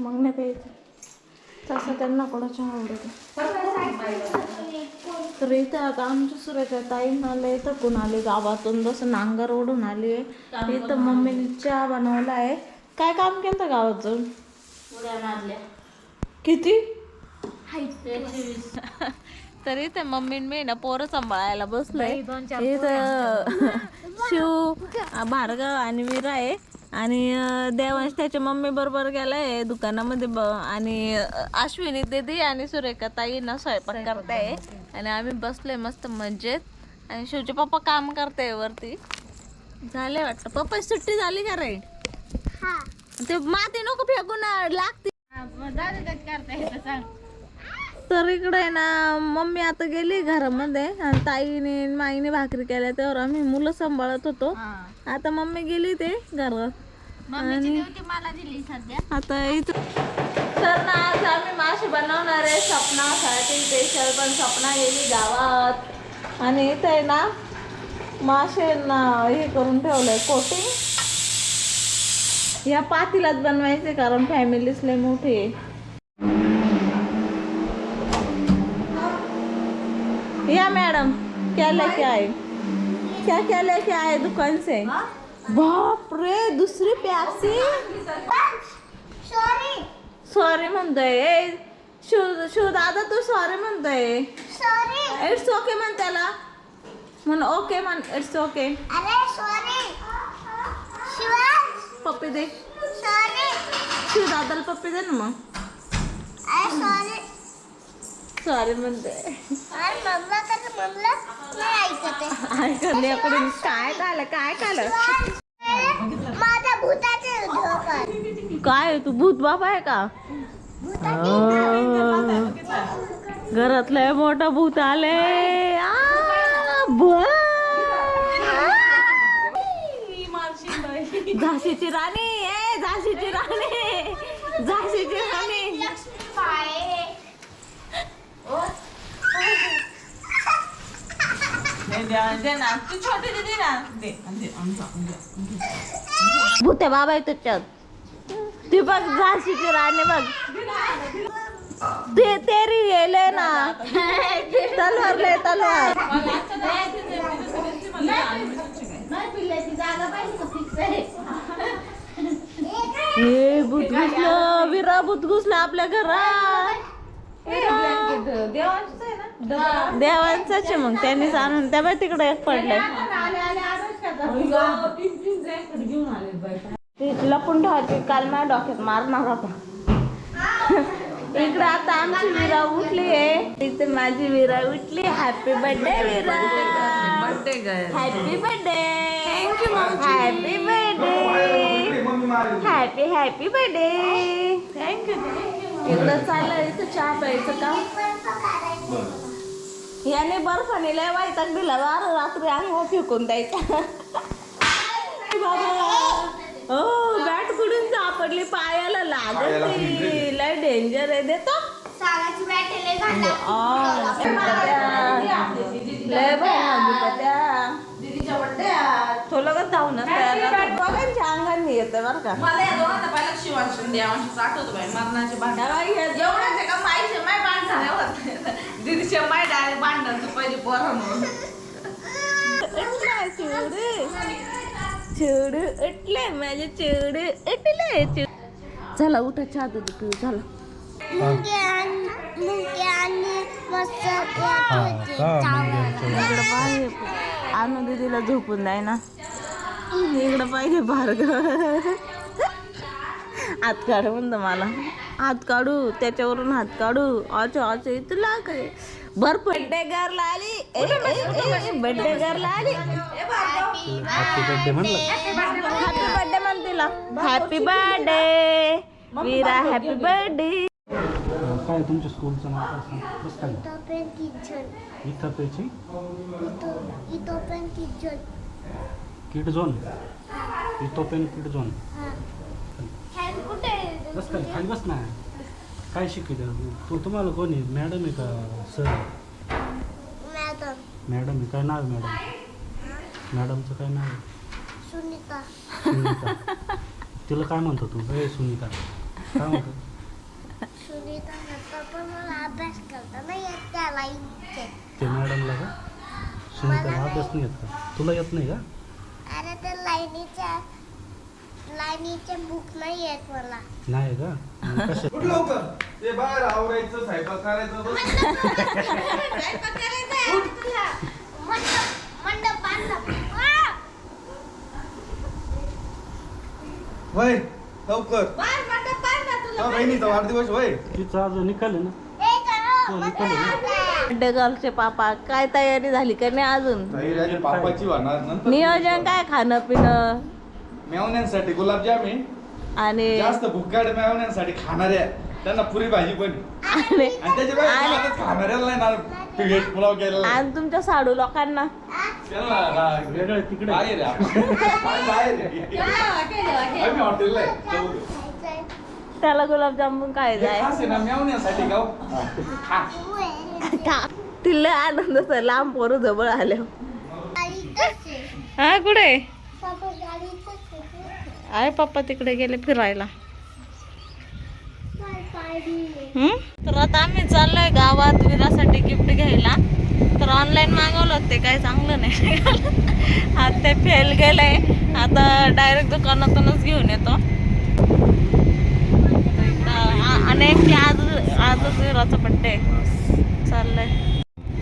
मग नाही प्यायचं तसं त्यांना कोणा चहा आवडत तर इथं आता आमच्या सुरेच्या ताईन आले थकून आले गावातून? जसं नांगर ओढून आली. इथं मम्मीने चहा बनवला आहे. काय काम केलं होतं गावात जाऊन उड्या मारल्या किती? तरी ते मम्मी मी ना पोरं सांभाळायला बसलोय. इथं शिव भार्गव आणि वीरा आहे. आणि देवांश त्याच्या मम्मी बरोबर गेलाय दुकानामध्ये ब- आणि अश्विनी दिदी आणि सुरेखा ताई ना स्वयंपाक करताय. आणि आम्ही बसलोय मस्त मजेत. आणि शिवचे पप्पा काम करताय वरती. झाले वाटतं. पप्पा सुट्टी झाली का रे? ते माती नको फेकून लागते. तर इकडे ना मम्मी आता गेली घरामध्ये आणि ताईने आणि माईने भाकरी केल्या त्यावर आम्ही मुलं सांभाळत होतो. आता मम्मी गेली ते घरात आणि आता इथं तर ना आज आम्ही मासे बनवणार आहे. सपनासाठी स्पेशल पण सपना गेली गावात. आणि इथं आहे ना मासे ना हे करून ठेवलंय कोटिंग या पातीलाच बनवायचे कारण फॅमिलीच लय मोठी आहे. या मैडम क्या लेके आए? क्या क्या लेके आए दुकान से? बाप रे दुसरी प्यासी. सॉरी सॉरी म्हणतोय. शिव शिव दादा तू सॉरी म्हणतोय. सॉरी इट्स ओके म्हण त्याला. म्हण ओके म्हण इट्स ओके अरे सॉरी शिवांश पप्पी दे. सॉरी शिव दादाला पप्पी दे ना मग. सॉरी सॉरी नाही ऐकते ऐकल्याकडून काय कालं काय कालं माझा भूताचे झोपर काय? तू भूत बाबा आहे का? घरातलं मोठं भूत आले. झाशीची राणी ए झाशीची राणी झाशीची राणी लक्ष्मी बाय भूत आहे बाबा आहे त्याच्यात ती बघ झाशीची राणी बघ ते तेरी गेले ना तलवार ले तलवार हे भूत घुसलं विरा भूत घुसलं आपल्या घरात देवांचाच आहे मग त्यांनीच आणून त्या बाई तिकडे एक पडलंय. ते लपून ठेवायचे काल माझ्या डोक्यात मारणार होता. इकडे आता आमची विरा उठली आहे इथे माझी विरा उठली. Happy birthday Veera. Happy birthday happy birthday happy happy birthday thank you इकडं चाललंय इथं चहा प्यायचं का? याने बर्फाने लय वाईटाक दिला बारा रात्री अंग फेकून द्यायचा. बाबा. हो बॅट कुठून सापडली. पायाला लागत ती. लय डेंजर आहे देतो लय भया तो धावून दोघांच्या अंगाने येतं बरं का. मला या दोघांना पहिला शिवांश देवांश आठवतो बाई मरणाचे भांडण. एवढंच आहे का माईचे माय भांडण होत. दीदीचे माय डायरेक्ट भांडण तू पहिली पोरं म्हणून. चिवडे. चिवडे उठले माझे चिवडे उठले. चिव- चला उठा चहा दूध पिऊ पाहिजे आणू दीदीला झोपून जाय ना इकडं पाहिजे भार्ग हात काढ म्हणतो मला. हात काढू त्याच्यावरून हात काढू. अच्छा अच्छा इथं लाग. बर बड्डे गर्ल आली. बड्डे गर्ल आली. हॅपी बर्थडे म्हण तिला. Happy birthday Veera happy birthday काय तुमच्या स्कूलचं नाव काय काय इथोपेन किचन किड झोन. इथोपेन किड झोन. बस काय खाली बस ना. काय शिकवतं तू तुम्हाला कोणी मॅडम आहे का सर? मॅडम. आहे. काय नाव आहे मॅडम? मॅडमचं काय नाव आहे? सुनीता. सुनीता. तिला काय म्हणतो तू? ए सुनीता. काय म्हणतो? ते मॅडमला का? सुनीताला अभ्यास नाही येत का? तुला येत नाही का? त्या लाईनीच्या लाईनीचे बुक नाही येत मला. नाही का? मग कशा? कुठं लवकर. ते बाहेर आवरायचं स्वयंपाक करायचं बस. मंडप मंडप बांधला. आ! वय लवकर. हा, बहिणीचा वाढदिवस वय. तिचं आज निकाल आहे ना? करो, तो निकाल आहे. डगलचे पापा काय तयारी झाली का नाही अजून? तयारी पापाची होणार. नंतर नियोजन काय खाणं पिणं? मेवण्यांसाठी गुलाबजाम आहे आणि जास्त भुक्काड मेवण्यांसाठी खाणाऱ्या. त्यांना पुरी भाजी पण. आणि आणि त्याच्या बाहेर खाणाऱ्याला नाही ना व्हेज पुलाव केलेला. आणि तुमच्या साडू लोकांना? त्यांना रा- वेगळं तिकडे. बाहेर आहे आपण. बाहेर आहे. आम्ही हॉटेलला आहे. चौघं. खायचंय. त्याला गुलाबजामुन काय हे जाय. तिला आनंद असं लांब पोरं जवळ आले. हा कुठे? आहे. पप्पा तिकडे गेले फिरायला. काय? तर आता आम्ही चाललोय गावात विरासाठी गिफ्ट घ्यायला. तर ऑनलाईन मागवलं ते काही चांगलं नाही. आता ते फेल गेलंय. आता डायरेक्ट दुकानातूनच घेऊन येतो. आणि की आज आजच विराचा बड्डे चाललंय.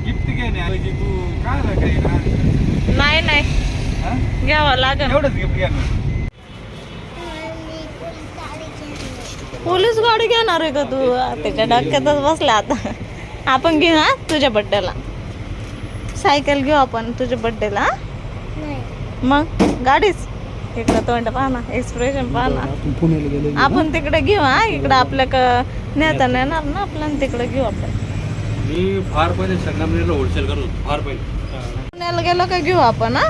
गिफ्ट घेण्याऐवजी तू काय आलं काही ना? नाही नाही? घ्यावं लागेल. एवढंच गिफ्ट घ्या ना मी पोलीस गाडी घेणार आहे का तू? त्याच्या डोक्यातच बसला आता. आपण घेऊ हा तुझ्या बड्डेला सायकल घेऊ आपण तुझ्या बड्डेला नाही. मग? गाडीच? इकडं तोंड पाहा ना एक्सप्रेशन पाहा ना. आपण पुण्याला गेलो आपण तिकडे घेऊ हा इकडं आपल्या क- नेता नेणार ना आपल्याला तिकडे घेऊ आपण. मी फार पहिले संगमनेरला होलसेल करत होतो फार पहिले. पुण्याला गेलो का घेऊ आपण हा?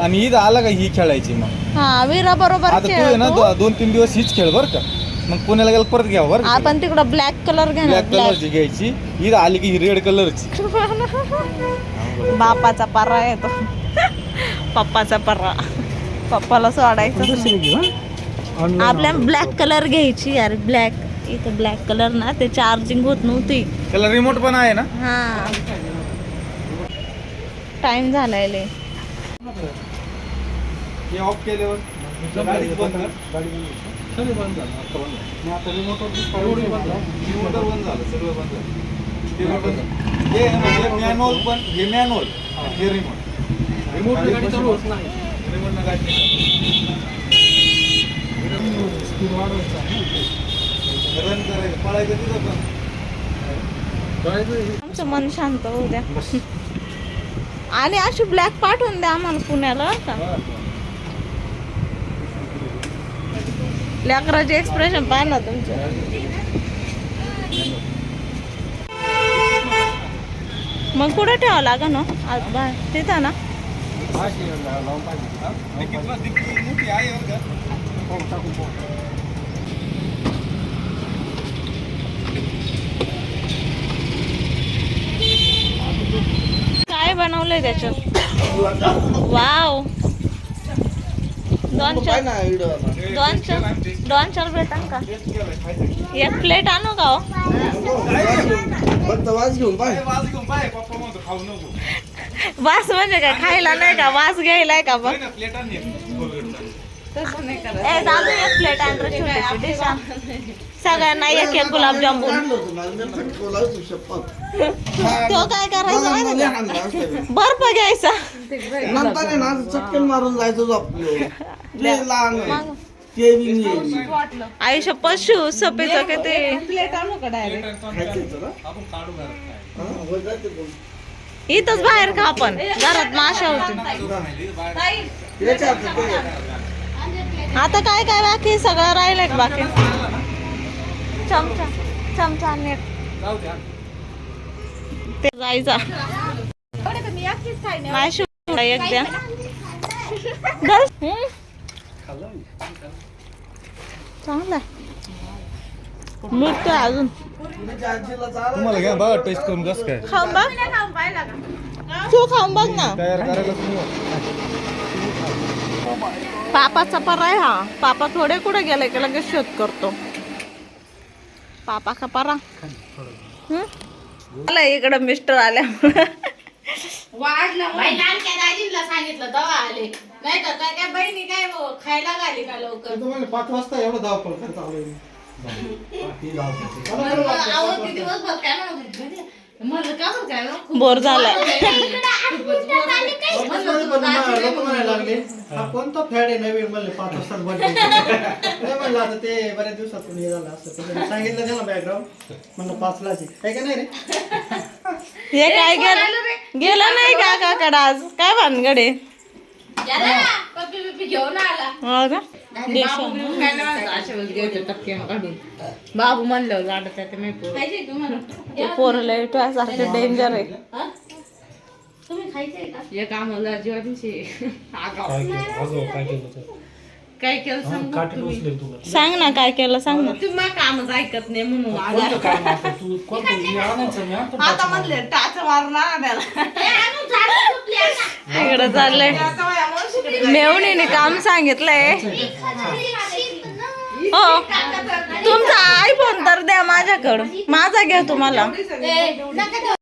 आणि ईद आला का ही खेळायची मग? हा वीरा बरोबर आता तू आहे ना दो- दोन तीन दिवस हीच खेळ बर का. मग पुण्याला गेला परत घ्या बर आपण तिकडं ब्लॅक कलर घेणार ब्लॅक ब्लॅक कलरची घ्यायची. ईद आली की ही रेड कलरची बापाचा पर्रा येतो. पप्पाचा पर्रा. पप्पाला सोडायचं आपल्या ब्लॅक कलर घ्यायची यार ब्लॅक इथं ब्लॅक कलर ना ते चार्जिंग होत नव्हती. त्याला रिमोट पण आहे ना? हा. टाइम झालाय लय हे ऑफ केल्यावर. हे म्हणजे मॅन्युअल पण हे मॅन्युअल हे. रिमोट रिमोट गाडी चालू होत नाही. आमचं मन शांत होऊ द्या. आणि अशी ब्लॅक पाठवून द्या आम्हाला पुण्याला का? लेकराचे एक्सप्रेशन पाहिलं ना तुमचं. मग कुठे ठेवावं लागेल ना हो? आज बाय तिथं ना? डिक्कीतला डिक्की आहे काय बनवलंय त्याच्यात? वाव. दोन चार दोन चार दोन चार का? एक प्लेट आणू का हो? खाऊ नको वास म्हणजे काय? खायला नाही का? वास घ्यायलाय का बघ ना प्लेट आण ए दादू एक प्लेट आण. सगळ्यांना एक एक गुलाबजामुन तो काय करायचा? का? बर्फ घ्यायचा. नंतर चटकन मारून जायचं ते लहान ते बी. आयुष्य पशु सपेचा हा, होय जाते पण. इथंच बाहेर का आपण. घरात माशा होती. याच्यात ते आता काय काय बाकी? सगळं राहिलंय का बाकी. चमचा चमचा नीट ते जायचा. नाही शिव एक द्या बस हम्म. चांगला मीठ तर अजून. तुम्हाला घ्या बघा टेस्ट करून कसं काय. खाऊन बघ. तू खाऊन बघ ना. तयार करायला तुम्ही पापाचा परा आहे हा. पापा थोडे कुठे गेले की लगेच शोध करतो. पापा का परा? हं? आलं इकडं मिस्टर आल्या वाढलं. बाई लाडक्या दाजींना सांगितलं दवा आले. नाही तर काय काय बहिणी काय हो, खायला घाली का लवकर? तुम्हाला पाच वाजता एवढं धावपळ करता आलं आहो? ते दिवसभर काय म्हणत होती? म्हणलं का बरं काय बरं? बोर झालाय. लोक म्हणायला लागले. हा कोणता फॅड आहे नवीन? म्हणले पाच वाजता बंद नाही म्हणलं आता ते बऱ्याच दिवसातून हे झालं तर सांगितलं त्याला बॅकग्राऊंड म्हणलं आहे काय का नाही रे? हे काय गेलं? गेलं नाही का काकडा आज? काय भानगडे गेला बाबू बिबू म्हणलं गाडत आहे ते ते पोरले सारखं डेंजर आहे. हा? तुम्ही काय केलं? सांग तुम्ही? सांग ना काय केलं सांग ना. तुम्ही माझं कामच ऐकत नाही म्हणून आता? तू म्हणले टाच मारणार त्याला इकडं चाललंय. आता माझ्या मेवणीने काम सांगितलंय. हो. तुमचा आयफोन तर द्या माझ्याकडं माझा घ्या तुम्हाला.